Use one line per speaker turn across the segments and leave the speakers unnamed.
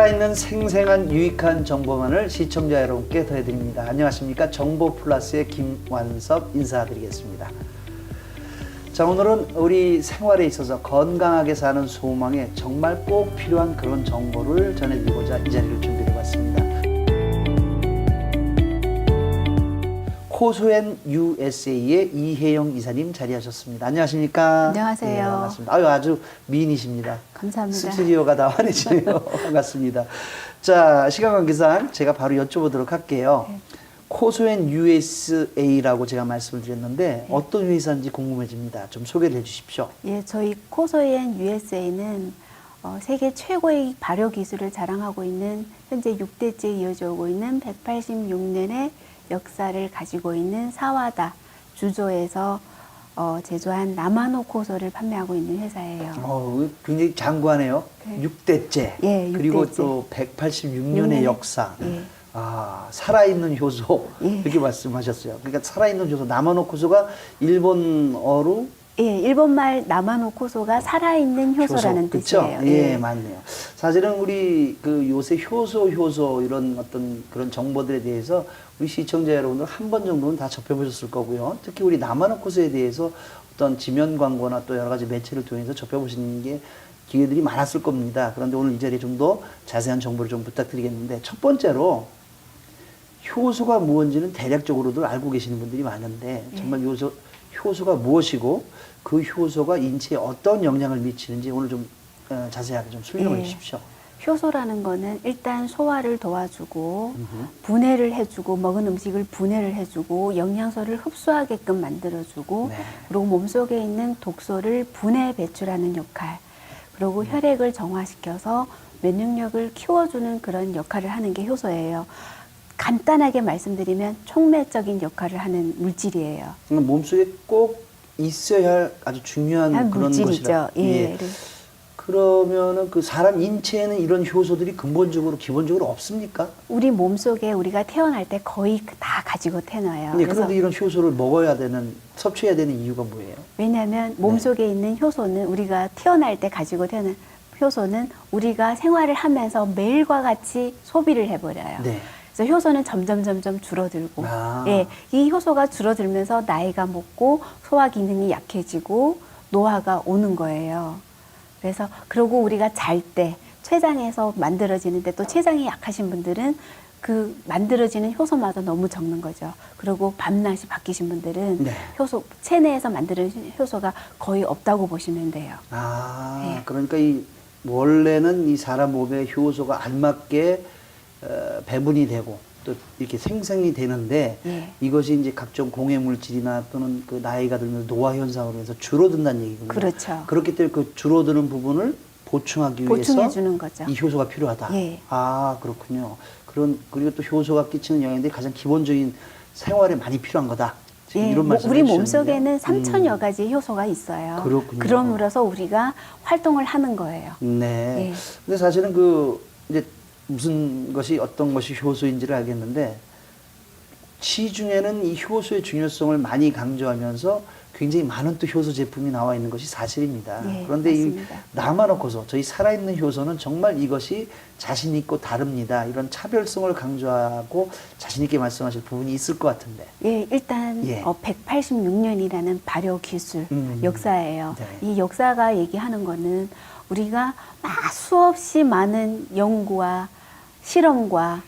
살아있는 생생한 유익한 정보만을 시청자 여러분께 더해드립니다. 안녕하십니까 정보 플러스의 김완섭 인사드리겠습니다. 자 오늘은 우리 생활에 있어서 건강하게 사는 소망에 정말 꼭 필요한 그런 정보를 전해드리고자 이 자리를 코소엔 USA의 이혜영 이사님 자리하셨습니다. 안녕하십니까?
안녕하세요.
네, 반갑습니다. 아유 아주 미인이십니다.
감사합니다.
스튜디오가 다 환해지네요. 반갑습니다. 자, 시간 관계상 제가 바로 여쭤보도록 할게요.
네.
코소엔 USA라고 제가 말씀을 드렸는데 어떤 회사인지 궁금해집니다. 좀 소개를 해 주십시오.
예, 저희 코소엔 USA는 어, 세계 최고의 발효 기술을 자랑하고 있는 현재 6대째 이어져 오고 있는 186년의 역사를 가지고 있는 사와다 주조에서 어, 제조한 나마노 코소를 판매하고 있는 회사예요.
어, 굉장히 장구하네요.
네.
육 6대째.
예,
그리고. 또 186년의
육년의-
역사.
예.
아, 살아있는 효소.
예.
이렇게 말씀하셨어요. 그러니까 살아있는 효소. 나마노 코소가 일본어로
예, 일본말 나마노코소가 살아있는 효소라는
효소?
뜻이에요.
예, 맞네요. 사실은 우리 그 요새 효소, 효소 이런 어떤 그런 정보들에 대해서 우리 시청자 여러분들 한 번 정도는 다 접해보셨을 거고요. 특히 우리 나마노코스에 대해서 어떤 지면 광고나 또 여러 가지 매체를 통해서 접해보시는 게 기회들이 많았을 겁니다. 그런데 오늘 이 자리에 좀 더 자세한 정보를 좀 부탁드리겠는데 첫 번째로 효소가 무엇인지는 대략적으로도 알고 계시는 분들이 많은데 정말 효소, 효소가 무엇이고 그 효소가 인체에 어떤 영향을 미치는지 오늘 좀 어, 자세하게 좀 설명해
예.
주십시오.
효소라는 거는 일단 소화를 도와주고 분해를 해주고 먹은 음식을 분해를 해주고 영양소를 흡수하게끔 만들어주고
네.
그리고 몸속에 있는 독소를 분해 배출하는 역할 그리고 혈액을 정화시켜서 면역력을 키워주는 그런 역할을 하는 게 효소예요. 간단하게 말씀드리면 촉매적인 역할을 하는 물질이에요.
그러니까 몸속에 꼭 있어야 할 아주 중요한
한
그런
물질이죠.
것이라.
예.
그러면은 그 사람 인체에는 이런 효소들이 근본적으로 기본적으로 없습니까?
우리 몸 속에 우리가 태어날 때 거의 다 가지고 태어나요.
네, 그런데 이런 효소를 먹어야 되는 섭취해야 되는 이유가 뭐예요?
왜냐하면 몸 속에 있는 효소는 우리가 태어날 때 가지고 태어난 효소는 우리가 생활을 하면서 매일과 같이 소비를 해버려요.
네.
그래서 효소는 점점 점점 줄어들고,
아.
예, 이 효소가 줄어들면서 나이가 먹고 소화 기능이 약해지고 노화가 오는 거예요. 그래서 그러고 우리가 잘 때 췌장에서 만들어지는데 또 췌장이 약하신 분들은 그 만들어지는 효소마다 너무 적는 거죠. 그리고 밤낮이 바뀌신 분들은
네.
효소 체내에서 만드는 효소가 거의 없다고 보시면 돼요.
아,
네.
그러니까 이 원래는 이 사람 몸에 효소가 안 맞게 어, 배분이 되고 또 이렇게 생성이 되는데
예.
이것이 이제 각종 공해 물질이나 또는 그 나이가 들면서 노화 현상으로 해서 줄어든다는 얘기군요.
그렇죠.
그렇기 때문에 그 줄어드는 부분을 보충하기
보충해
위해서
주는 거죠.
이 효소가 필요하다.
예.
아 그렇군요. 그런 그리고 또 효소가 끼치는 영향들이 가장 기본적인 생활에 많이 필요한 거다. 지금
예,
이런
뭐
말씀
우리 몸 속에는 3천여
음.
가지 효소가 있어요.
그렇군요.
그럼으로써 우리가 활동을 하는 거예요.
네.
예.
근데 사실은 그 이제 무슨 것이 어떤 것이 효소인지를 알겠는데 시중에는 이 효소의 중요성을 많이 강조하면서 굉장히 많은 또 효소 제품이 나와 있는 것이 사실입니다.
예,
그런데
맞습니다.
이 남아놓고서 저희 살아있는 효소는 정말 이것이 자신 있고 다릅니다. 이런 차별성을 강조하고 자신 있게 말씀하실 부분이 있을 것 같은데.
예, 일단
예.
어, 186년이라는 발효 기술
음.
역사예요.
네.
이 역사가 얘기하는 거는 우리가 막 수없이 많은 연구와 실험과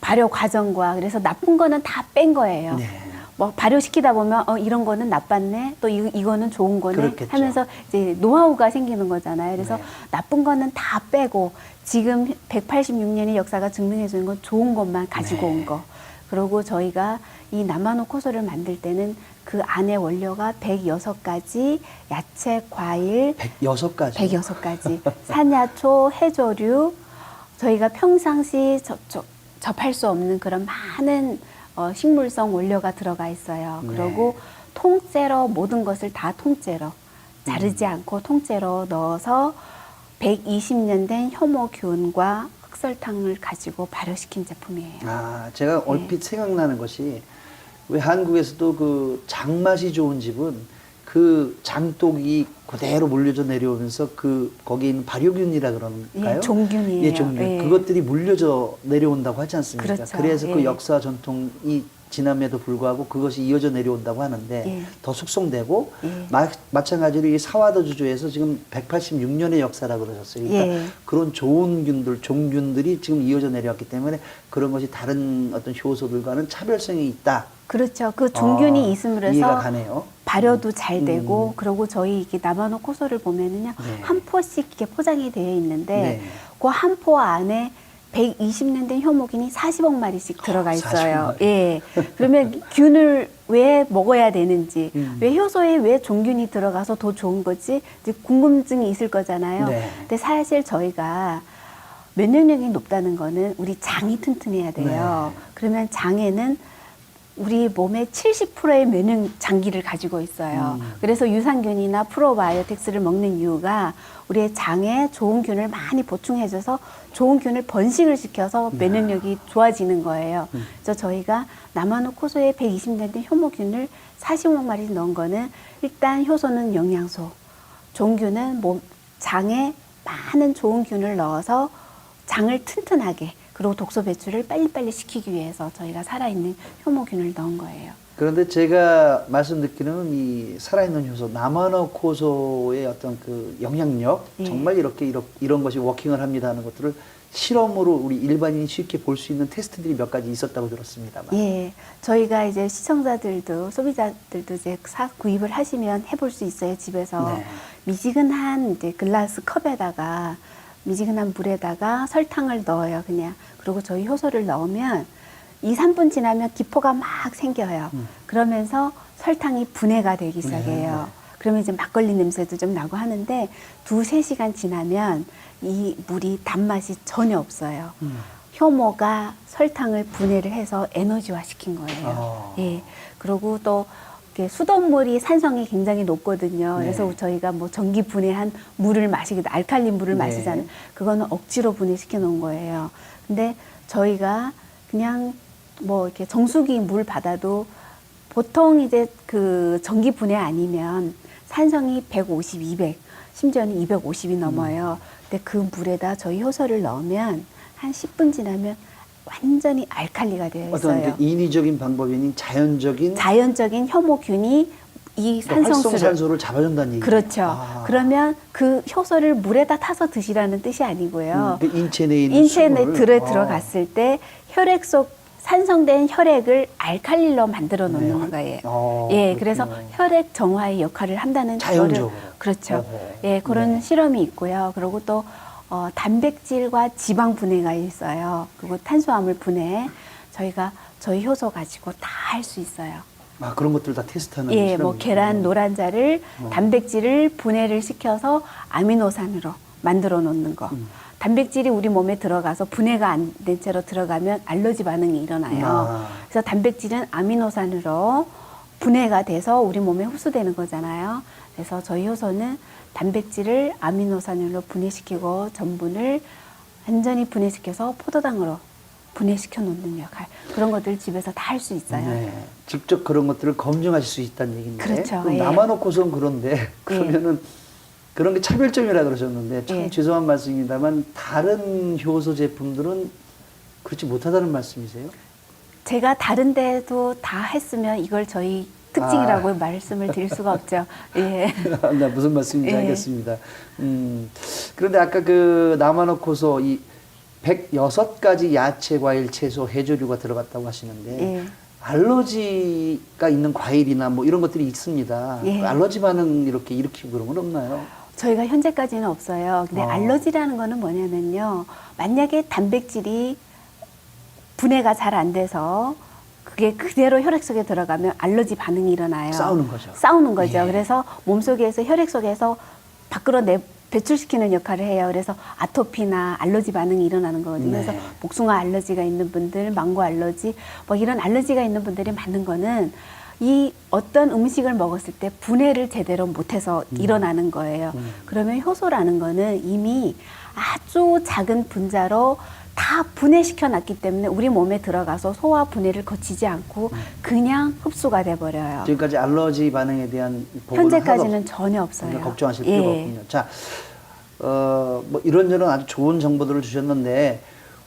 발효 과정과 그래서 나쁜 거는 다 뺀 거예요.
네.
뭐 발효시키다 보면 어 이런 거는 나빴네 또 이, 이거는 좋은 거네
그렇겠죠.
하면서 이제 노하우가 생기는 거잖아요. 그래서
네.
나쁜 거는 다 빼고 지금 186년의 역사가 증명해 주는 건 좋은 것만 가지고
네.
온 거. 그리고 저희가 이 나마노코소를 만들 때는 그 안에 원료가 106가지 야채, 과일,
106가지.
106가지 산야초, 해조류 저희가 평상시 접, 접, 접할 수 없는 그런 많은 어, 식물성 원료가 들어가 있어요.
네.
그리고 통째로 모든 것을 다 통째로 자르지 않고 통째로 넣어서 120년 된 효모균과 흑설탕을 가지고 발효시킨 제품이에요.
아, 제가 얼핏 생각나는 것이 왜 한국에서도 그 장맛이 좋은 집은 그그 장독이 그대로 물려져 내려오면서 그 거기에 있는 발효균이라 그러는가요?
예, 종균이에요.
예, 종균.
예.
그것들이 물려져 내려온다고 하지 않습니까?
그렇죠.
래서그
예.
역사 전통이 지남에도 불구하고 그것이 이어져 내려온다고 하는데
예.
더 숙성되고
예.
마, 마찬가지로 이 사와더 주조에서 지금 186년의 역사라 그러셨어요. 그러니까
예.
그런 좋은 균들, 종균들이 지금 이어져 내려왔기 때문에 그런 것이 다른 어떤 효소들과는 차별성이 있다.
그렇죠. 그 종균이
아,
있음으로써
가네요.
발효도 잘 되고
음.
그리고 저희 이게 나마노 코소를 보면은요
네.
한 포씩 이렇게 포장이 되어 있는데
네.
그한 포 안에 120년 된 효모균이 40억 마리씩 들어가
40억
있어요.
마리.
예. 그러면 균을 왜 먹어야 되는지,
음.
왜 효소에 왜 종균이 들어가서 더 좋은 거지? 이제 궁금증이 있을 거잖아요.
네.
근데 사실 저희가 면역력이 높다는 거는 우리 장이 튼튼해야 돼요.
네.
그러면 장에는 우리 몸의 70%의 면역 장기를 가지고 있어요.
음.
그래서 유산균이나 프로바이오틱스를 먹는 이유가 우리의 장에 좋은 균을 많이 보충해줘서 좋은 균을 번식을 시켜서 면역력이 좋아지는 거예요.
음.
그래서 저희가 나마노코소에 120년 된 효모균을 40억 마리 넣은 거는 일단 효소는 영양소, 종균은 몸 장에 많은 좋은 균을 넣어서 장을 튼튼하게 그리고 독소 배출을 빨리빨리 시키기 위해서 저희가 살아있는 효모균을 넣은 거예요.
그런데 제가 말씀 듣기로는 이 살아있는 효소, 나마노코소의 어떤 그 영향력,
예.
정말 이렇게 이런, 이런 것이 워킹을 합니다 하는 것들을 실험으로 우리 일반인이 쉽게 볼 수 있는 테스트들이 몇 가지 있었다고 들었습니다만.
예, 저희가 이제 시청자들도 소비자들도 이제 사 구입을 하시면 해볼 수 있어요 집에서
네.
미지근한 이제 글라스 컵에다가 미지근한 물에다가 설탕을 넣어요 그냥 그리고 저희 효소를 넣으면 2, 3분 지나면 기포가 막 생겨요.
음.
그러면서 설탕이 분해가 되기 시작해요.
네.
그러면 이제 막걸리 냄새도 좀 나고 하는데 두세 시간 지나면 이 물이 단맛이 전혀 없어요.
음.
효모가 설탕을 분해를 해서 에너지화 시킨 거예요.
아.
예. 그리고 또 수돗물이 산성이 굉장히 높거든요.
네.
그래서 저희가 뭐 전기 분해한 물을 마시기도 알칼린 물을
네.
마시잖아요. 그거는 억지로 분해시켜 놓은 거예요. 근데 저희가 그냥 뭐 이렇게 정수기 물 받아도 보통 이제 그 전기 분해 아니면 산성이 150, 200, 심지어는 250이 넘어요. 근데 그 물에다 저희 효소를 넣으면 한 10분 지나면 완전히 알칼리가 되어
어떤
있어요.
그 인위적인 방법이 아닌 자연적인
자연적인 혐오균이 이 산성수를
활성산소를 잡아준다는 얘기죠.
그렇죠.
아.
그러면 그 효소를 물에다 타서 드시라는 뜻이 아니고요.
음, 그 인체 내에 있는
인체 내
수분을-
들어
아.
들어갔을 때 혈액 속 산성된 혈액을 알칼리로 만들어 놓는
네.
거예요.
어,
예,
그렇군요.
그래서 혈액 정화의 역할을 한다는
자연적으로.
거를 그렇죠.
어허.
예, 그런
네.
실험이 있고요. 그리고 또 어, 단백질과 지방 분해가 있어요. 그리고 탄수화물 분해 저희가 저희 효소 가지고 다 할 수 있어요.
아 그런 것들 다 테스트하는
예, 뭐 계란. 노란자를
어.
단백질을 분해를 시켜서 아미노산으로 만들어 놓는 거.
음.
단백질이 우리 몸에 들어가서 분해가 안 된 채로 들어가면 알러지 반응이 일어나요.
아.
그래서 단백질은 아미노산으로 분해가 돼서 우리 몸에 흡수되는 거잖아요. 그래서 저희 효소는 단백질을 아미노산으로 분해시키고 전분을 완전히 분해시켜서 포도당으로 분해시켜 놓는 역할. 그런 것들 집에서 다 할 수 있어요.
네, 직접 그런 것들을 검증하실 수 있다는 얘기인데
그렇죠. 예.
남아놓고선 그런데 그러면은 그런 게 차별점이라 그러셨는데 참
예.
죄송한 말씀입니다만 다른 효소 제품들은 그렇지 못하다는 말씀이세요?
제가 다른 데도 다 했으면 이걸 저희 특징이라고
아.
말씀을 드릴 수가 없죠. 예.
나 무슨 말씀인지
예.
알겠습니다. 음, 그런데 아까 그 남아놓고서 이 106가지 야채, 과일, 채소, 해조류가 들어갔다고 하시는데
예.
알러지가 있는 과일이나 뭐 이런 것들이 있습니다.
예.
알러지 반응 이렇게 일으키고 그런 건 없나요?
저희가 현재까지는 없어요. 근데
아.
알러지라는 거는 뭐냐면요. 만약에 단백질이 분해가 잘 안 돼서 그게 그대로 혈액 속에 들어가면 알러지 반응이 일어나요.
싸우는 거죠.
싸우는 거죠.
예.
그래서 몸 속에서 혈액 속에서 밖으로 내 배출시키는 역할을 해요. 그래서 아토피나 알러지 반응이 일어나는 거거든요.
네.
그래서 복숭아 알러지가 있는 분들, 망고 알러지, 뭐 이런 알러지가 있는 분들이 맞는 거는 이 어떤 음식을 먹었을 때 분해를 제대로 못해서 일어나는 거예요. 그러면 효소라는 거는 이미 아주 작은 분자로 다 분해시켜 놨기 때문에 우리 몸에 들어가서 소화 분해를 거치지 않고 그냥 흡수가 돼 버려요.
지금까지 알러지 반응에 대한 보고는
현재까지는
하나도
전혀 없어요.
그러니까 걱정하실
예.
필요가 없군요. 자, 어, 뭐 이런저런 아주 좋은 정보들을 주셨는데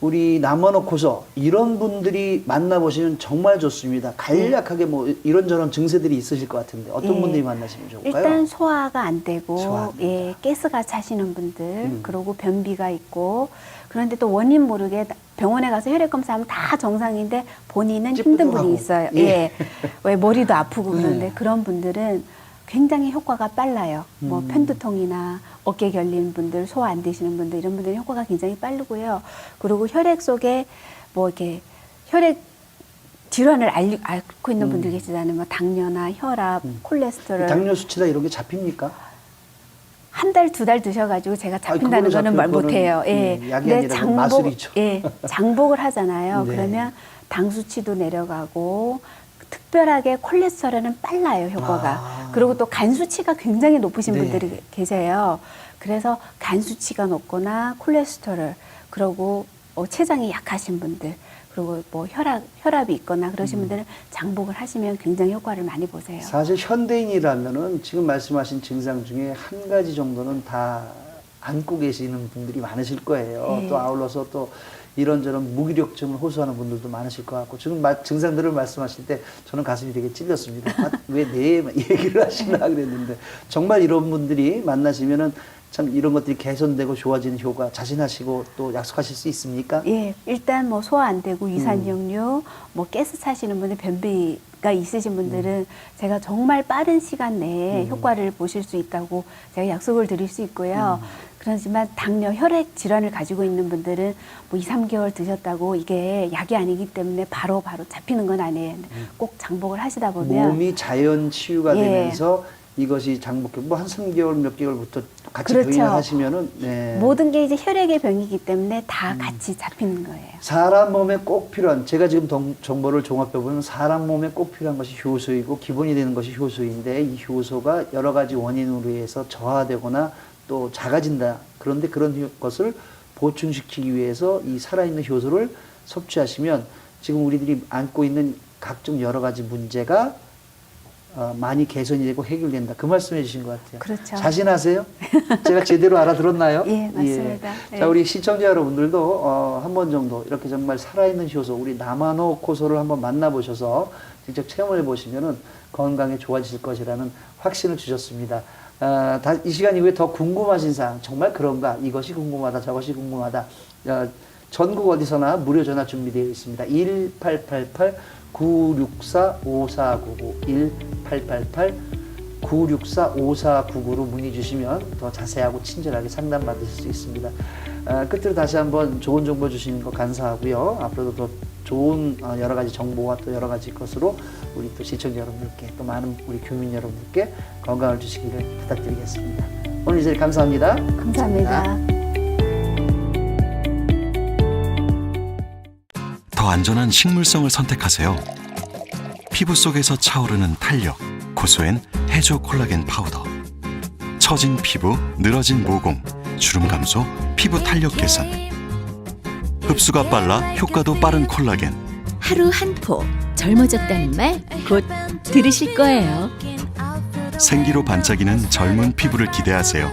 우리 남원어코서 이런 분들이 만나보시면 정말 좋습니다. 간략하게 뭐 이런저런 증세들이 있으실 것 같은데 어떤
예.
분들이 만나시면 좋을까요?
일단 소화가 안 되고
소화 안.
예, 가스가 차시는 분들
음.
그리고 변비가 있고 그런데 또 원인 모르게 병원에 가서 혈액 검사하면 다 정상인데 본인은 힘든. 분이 있어요.
예.
예. 왜 머리도 아프고 그런데
네.
그런 분들은 굉장히 효과가 빨라요. 뭐
음.
편두통이나 어깨 결린 분들, 소화 안 되시는 분들 이런 분들은 효과가 굉장히 빠르고요. 그리고 혈액 속에 뭐 이렇게 혈액 질환을 알, 앓고 있는
음.
분들 계시잖아요. 뭐 당뇨나 혈압, 콜레스테롤.
당뇨 수치나 이런 게 잡힙니까?
한 달, 두 달 드셔가지고 제가 잡힌다는 거는 말 못해요. 예.
음,
근데 장복,
마술이죠.
예, 장복을 하잖아요.
네.
그러면 당 수치도 내려가고 특별하게 콜레스테롤은 빨라요 효과가.
아.
그리고 또 간 수치가 굉장히 높으신
네.
분들이 계세요. 그래서 간 수치가 높거나 콜레스테롤 그리고 어, 췌장이 약하신 분들 그리고 뭐 혈압 혈압이 있거나 그러신
음.
분들은 장복을 하시면 굉장히 효과를 많이 보세요.
사실 현대인이라면은 지금 말씀하신 증상 중에 한 가지 정도는 다 안고 계시는 분들이 많으실 거예요.
네.
또 아울러서 또 이런저런 무기력증을 호소하는 분들도 많으실 것 같고 지금 마- 증상들을 말씀하실 때 저는 가슴이 되게 찔렸습니다. 아, 왜내 얘기를 하시나 그랬는데 정말 이런 분들이 만나시면은 참 이런 것들이 개선되고 좋아지는 효과 자신하시고 또 약속하실 수 있습니까?
예, 일단 뭐 소화 안 되고
음.
유산역류, 뭐 가스 차시는 분들, 변비 가 있으신 분들은
음.
제가 정말 빠른 시간 내에 효과를 보실 수 있다고 제가 약속을 드릴 수 있고요.
음.
그렇지만 당뇨, 혈액 질환을 가지고 있는 분들은 뭐 2, 3개월 드셨다고 이게 약이 아니기 때문에 바로 바로 잡히는 건 아니에요. 꼭 장복을 하시다 보면
음. 몸이 자연 치유가
예.
되면서 이것이 장복해 뭐한 3개월 몇 개월부터 같이
그렇죠.
병행을 하시면은 네.
모든 게 이제 혈액의 병이기 때문에
음.
다 같이 잡히는 거예요.
사람 몸에 꼭 필요한 제가 지금 동- 정보를 종합해 보면 사람 몸에 꼭 필요한 것이 효소이고 기본이 되는 것이 효소인데 이 효소가 여러 가지 원인으로 해서 저하되거나 또 작아진다. 그런데 그런 효- 것을 보충시키기 위해서 이 살아있는 효소를 섭취하시면 지금 우리들이 안고 있는 각종 여러 가지 문제가 어, 많이 개선이 되고 해결된다. 그 말씀해 주신 것 같아요.
그렇죠.
자신하세요? 제가 제대로 알아들었나요?
예, 맞습니다.
예.
예.
자, 우리 시청자 여러분들도 어, 한 번 정도 이렇게 정말 살아있는 효소, 우리 나마노 코소를 한번 만나보셔서 직접 체험을 해보시면은 건강에 좋아지실 것이라는 확신을 주셨습니다. 아, 다, 이 시간 이후에 더 궁금하신 사항, 정말 그런가? 이것이 궁금하다, 저것이 궁금하다. 어, 전국 어디서나 무료 전화 준비되어 있습니다. 1888 964 5499 1888 964 5499로 문의 주시면 더 자세하고 친절하게 상담받으실 수 있습니다. 아, 끝으로 다시 한번 좋은 정보 주시는 거 감사하고요. 앞으로도 더 좋은 어, 여러 가지 정보와 또 여러 가지 것으로 우리 또 시청자 여러분들께 또 많은 우리 교민 여러분들께 건강을 주시기를 부탁드리겠습니다. 오늘 이 자리 감사합니다.
감사합니다.
더 안전한 식물성을 선택하세요. 피부 속에서 차오르는 탄력, 고소엔 해조 콜라겐 파우더. 처진 피부, 늘어진 모공, 주름 감소, 피부 탄력 개선. 흡수가 빨라 효과도 빠른 콜라겐.
하루 한 포 젊어졌다는 말 곧 들으실 거예요.
생기로 반짝이는 젊은 피부를 기대하세요.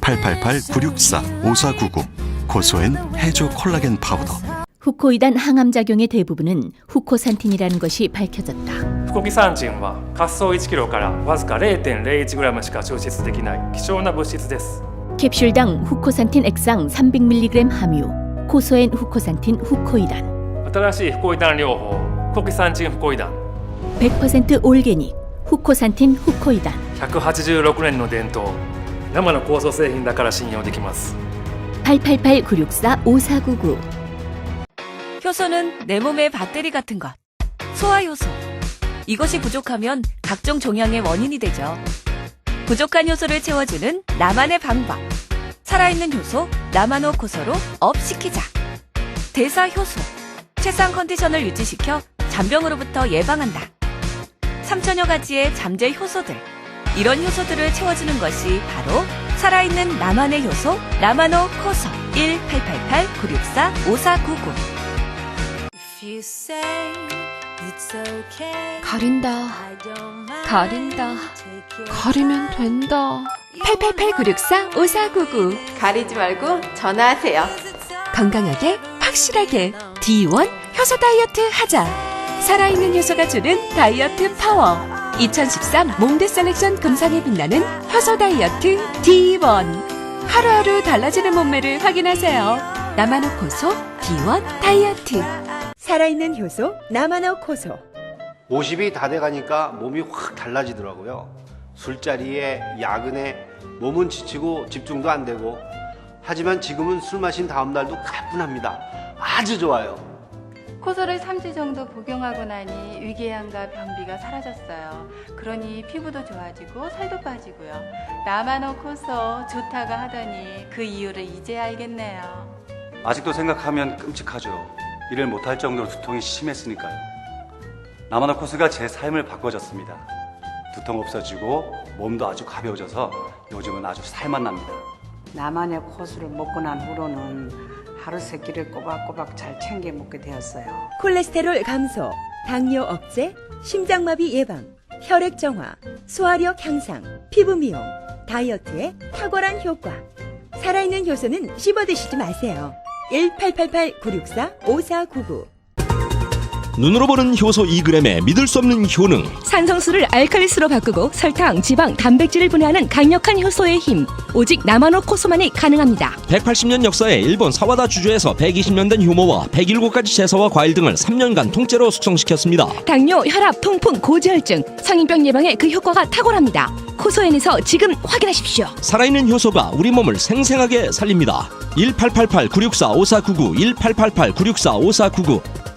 888-964-5499 고소엔 해조 콜라겐 파우더.
후코이단 항암 작용의 대부분은 후코산틴이라는 것이 밝혀졌다.
フコキサンチンは滑走1キロからわずか 0.01g しか抽出できない希少な物質です
캡슐당 후코산틴 액상 300mg 함유. 코소엔 후코산틴 후코이단.
新しいフコイダン療法フコキサンチンフコイダン
100% 올게닉. 후코산틴 후코이단.
186年の伝統生の酵素製品だから信用できます
888-964-5499.
효소는 내 몸의 배터리 같은 것. 소화효소. 이것이 부족하면 각종 종양의 원인이 되죠. 부족한 효소를 채워주는 나만의 방법. 살아있는 효소, 나만호 코소로 업시키자. 대사효소. 최상 컨디션을 유지시켜 잔병으로부터 예방한다. 3천여 가지의 잠재 효소들. 이런 효소들을 채워주는 것이 바로 살아있는 나만의 효소 나마노 코소 1888-964-5499
가린다. 가린다. 가리면 된다.
888-964-5499
가리지 말고 전화하세요.
건강하게 확실하게 D1 효소 다이어트 하자. 살아있는 효소가 주는 다이어트 파워. 2013 몽드 셀렉션 금상에 빛나는 효소 다이어트 D1 하루하루 달라지는 몸매를 확인하세요. 나마노코소 D1 다이어트 살아있는 효소 나마노코소
50이 다 돼가니까 몸이 확 달라지더라고요. 술자리에 야근에 몸은 지치고 집중도 안 되고 하지만 지금은 술 마신 다음 날도 가뿐합니다. 아주 좋아요.
코소를 3주 정도 복용하고 나니 위궤양과 변비가 사라졌어요. 그러니 피부도 좋아지고 살도 빠지고요. 나만호 코소 좋다가 하더니 그 이유를 이제 알겠네요.
아직도 생각하면 끔찍하죠. 일을 못할 정도로 두통이 심했으니까요. 나마노 코스가 제 삶을 바꿔줬습니다. 두통 없어지고 몸도 아주 가벼워져서 요즘은 아주 살만 납니다.
나만의 코스를 먹고 난 후로는 하루 세 끼를 꼬박꼬박 잘 챙겨 먹게 되었어요.
콜레스테롤 감소 당뇨 억제 심장마비 예방 혈액 정화 소화력 향상 피부 미용 다이어트에 탁월한 효과 살아있는 효소는 씹어 드시지 마세요 1888-964-5499
눈으로 보는 효소 2g에 믿을 수 없는 효능.
산성수를 알칼리수로 바꾸고 설탕, 지방, 단백질을 분해하는 강력한 효소의 힘. 오직 나마노 코소만이 가능합니다.
180년 역사의 일본 사와다 주주에서 120년 된 효모와 107가지 채소와 과일 등을 3년간 통째로 숙성시켰습니다.
당뇨, 혈압, 통풍, 고지혈증, 성인병 예방에 그 효과가 탁월합니다. 코소엔에서 지금 확인하십시오.
살아있는 효소가 우리 몸을 생생하게 살립니다. 1888-964-5499 1888-964-5499